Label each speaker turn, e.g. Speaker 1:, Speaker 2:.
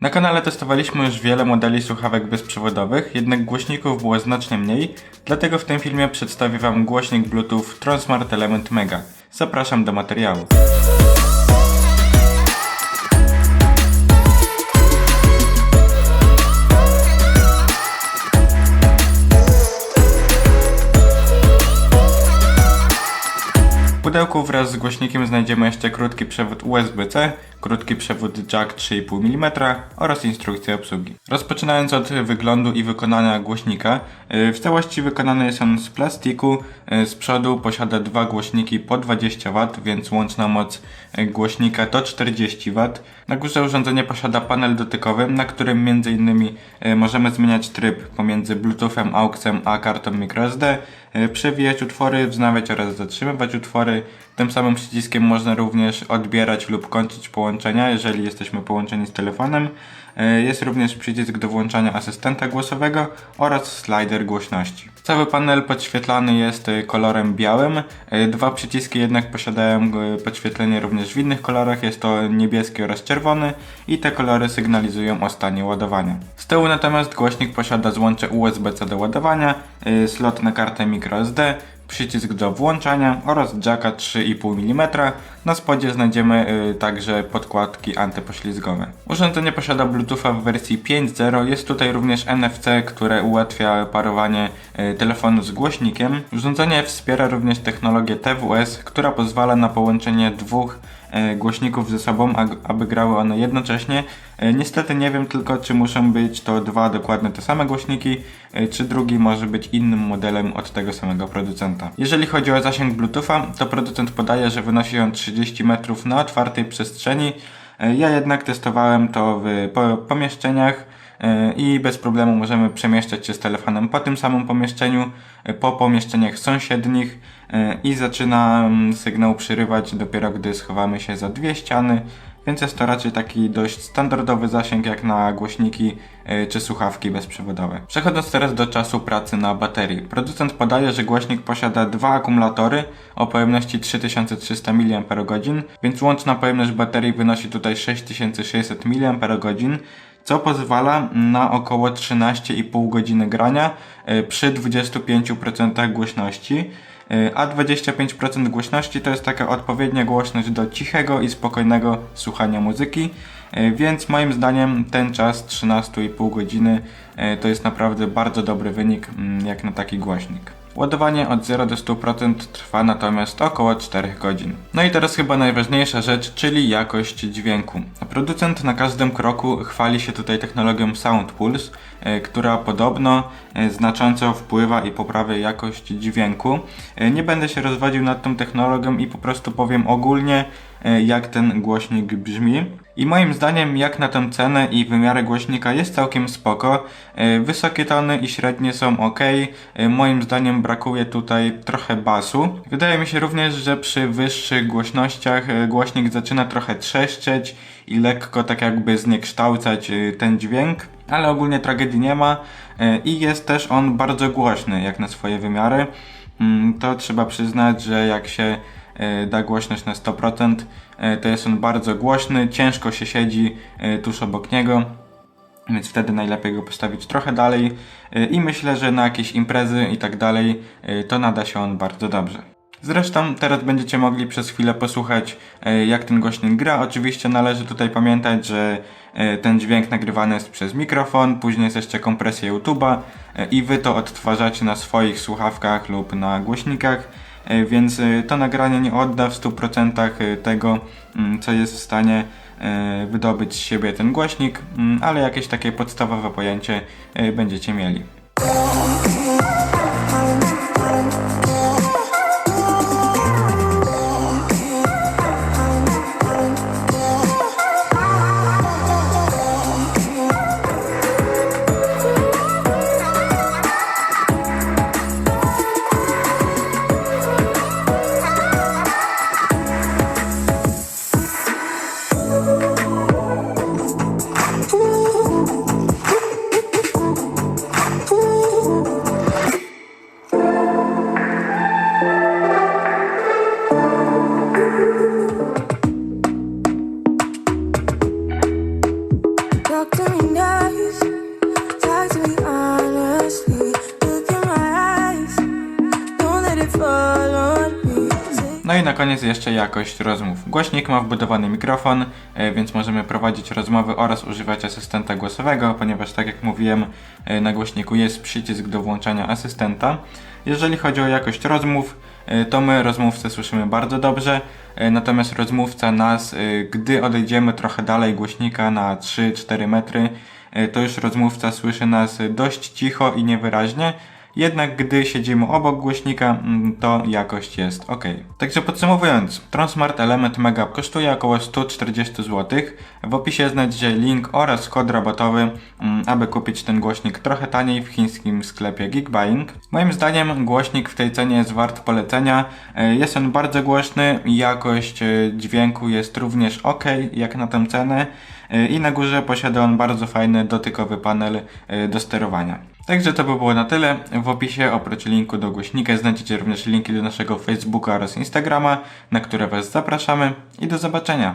Speaker 1: Na kanale testowaliśmy już wiele modeli słuchawek bezprzewodowych, jednak głośników było znacznie mniej, dlatego w tym filmie przedstawię Wam głośnik Bluetooth Tronsmart Element Mega. Zapraszam do materiału. Pudełku wraz z głośnikiem znajdziemy jeszcze krótki przewód USB-C, krótki przewód jack 3,5 mm oraz instrukcję obsługi. Rozpoczynając od wyglądu i wykonania głośnika, yy, w całości wykonany jest on z plastiku, yy, z przodu posiada dwa głośniki po 20 W, więc łączna moc yy, głośnika to 40 W. Na górze urządzenie posiada panel dotykowy, na którym m.in. możemy zmieniać tryb pomiędzy Bluetoothem, AUXem a kartą microSD, przewijać utwory, wznawiać oraz zatrzymywać utwory. Tym samym przyciskiem można również odbierać lub kończyć połączenia, jeżeli jesteśmy połączeni z telefonem. E, Jest również przycisk do włączania asystenta głosowego oraz slider głośności. Cały panel podświetlany jest e, kolorem białym. E, Dwa przyciski jednak posiadają e, podświetlenie również w innych kolorach. Jest to niebieski oraz czerwony i te kolory sygnalizują o stanie ładowania. Z tyłu natomiast głośnik posiada złącze USB-C do ładowania, e, slot na kartę microSD, przycisk do włączania oraz jacka 3,5 mm. Na spodzie znajdziemy y, także podkładki antypoślizgowe. Urządzenie posiada Bluetootha w wersji 5.0. Jest tutaj również NFC, które ułatwia parowanie y, telefonu z głośnikiem. Urządzenie wspiera również technologię TWS, która pozwala na połączenie dwóch e, głośników ze sobą, aby grały one jednocześnie. Niestety nie wiem tylko, czy muszą być to dwa dokładnie te same głośniki, czy drugi może być innym modelem od tego samego producenta. Jeżeli chodzi o zasięg Bluetootha, to producent podaje, że wynosi on 30 metrów na otwartej przestrzeni. Ja jednak testowałem to w po- pomieszczeniach e, i bez problemu możemy przemieszczać się z telefonem po tym samym pomieszczeniu, e, po pomieszczeniach sąsiednich e, i zaczyna sygnał przerywać dopiero gdy schowamy się za dwie ściany, więc jest to raczej taki dość standardowy zasięg jak na głośniki e, czy słuchawki bezprzewodowe. Przechodząc teraz do czasu pracy na baterii. Producent podaje, że głośnik posiada dwa akumulatory o pojemności 3300 mAh, więc łączna pojemność baterii wynosi tutaj 6600 mAh, co pozwala na około 13,5 godziny grania e, przy 25% głośności. A 25% głośności to jest taka odpowiednia głośność do cichego i spokojnego słuchania muzyki, e, więc moim zdaniem ten czas 13,5 godziny e, to jest naprawdę bardzo dobry wynik mm, jak na taki głośnik. Ładowanie od 0 do 100% trwa natomiast około 4 godzin. No i teraz chyba najważniejsza rzecz, czyli jakość dźwięku. Producent na każdym kroku chwali się tutaj technologią SoundPulse, e, która podobno e, znacząco wpływa i poprawia jakość dźwięku. E, Nie będę się rozwodził nad tą technologią i po prostu powiem ogólnie, jak ten głośnik brzmi. I moim zdaniem, jak na tę cenę i wymiary głośnika jest całkiem spoko. E, Wysokie tony i średnie są ok. E, Moim zdaniem brakuje tutaj trochę basu. Wydaje mi się również, że przy wyższych głośnościach e, głośnik zaczyna trochę trzeszczeć i lekko tak jakby zniekształcać ten dźwięk. Ale ogólnie tragedii nie ma i jest też on bardzo głośny jak na swoje wymiary. Mm, To trzeba przyznać, że jak się da głośność na 100%, e, to jest on bardzo głośny, ciężko się siedzi e, tuż obok niego, więc wtedy najlepiej go postawić trochę dalej e, i myślę, że na jakieś imprezy i tak dalej e, to nada się on bardzo dobrze. Zresztą teraz będziecie mogli przez chwilę posłuchać e, jak ten głośnik gra. Oczywiście należy tutaj pamiętać, że e, ten dźwięk nagrywany jest przez mikrofon, później jest jeszcze kompresja YouTube'a e, i wy to odtwarzacie na swoich słuchawkach lub na głośnikach. E, więc e, to nagranie nie odda w 100% e, tego, mm, co jest w stanie wydobyć z siebie ten głośnik, mm, ale jakieś takie podstawowe pojęcie będziecie mieli. I na koniec jeszcze jakość rozmów. Głośnik ma wbudowany mikrofon, e, więc możemy prowadzić rozmowy oraz używać asystenta głosowego, ponieważ tak jak mówiłem, e, na głośniku jest przycisk do włączania asystenta. Jeżeli chodzi o jakość rozmów, e, to my rozmówcę słyszymy bardzo dobrze, natomiast rozmówca nas, gdy odejdziemy trochę dalej głośnika na 3-4 metry, to już rozmówca słyszy nas dość cicho i niewyraźnie. Jednak gdy siedzimy obok głośnika, mm, to jakość jest ok. Także podsumowując, Transmart Element Mega kosztuje około 140 zł. W opisie znajdziecie link oraz kod rabatowy, mm, aby kupić ten głośnik trochę taniej w chińskim sklepie Geekbuying. Moim zdaniem głośnik w tej cenie jest wart polecenia. E, Jest on bardzo głośny, jakość e, dźwięku jest również ok jak na tę cenę i na górze posiada on bardzo fajny dotykowy panel e, do sterowania. Także to by było na tyle. W opisie oprócz linku do głośnika znajdziecie również linki do naszego Facebooka oraz Instagrama, na które Was zapraszamy i do zobaczenia.